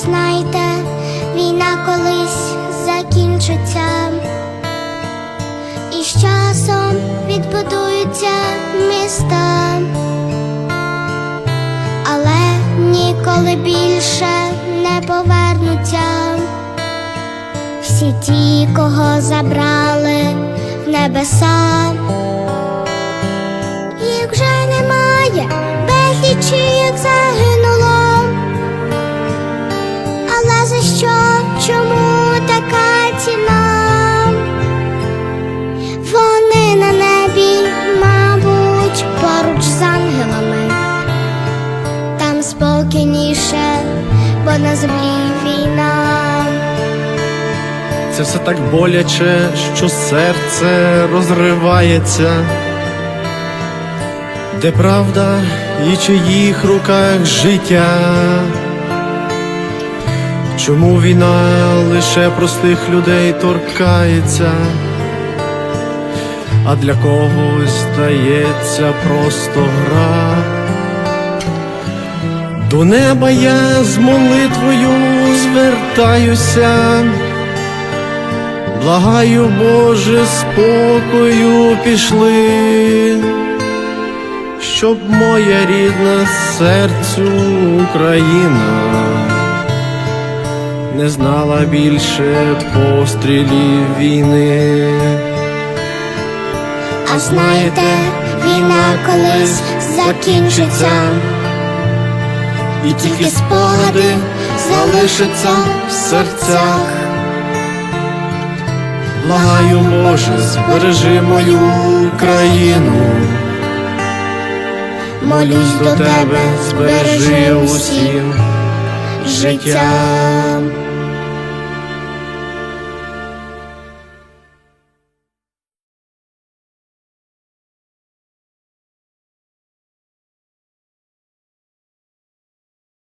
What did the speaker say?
знайте, війна колись закінчиться, і з часом відбудуються міста, але ніколи більше не повернуться. Всі ті, кого забрали в небеса. Їх вже немає, безлічі, як загинули. Спокійніше, бо на землі війна. Це все так боляче, що серце розривається, де правда і чиїх руках життя. Чому війна лише простих людей торкається, а для когось стається просто гра. До неба я з молитвою звертаюся. Благаю, Боже, спокою пішли, щоб моя рідна серцю Україна не знала більше пострілів війни. А знаєте, війна колись закінчиться, І тільки спогади залишаться в серцях. Благаю, Боже, збережи мою країну. Молюсь до тебе, збережи усім життя.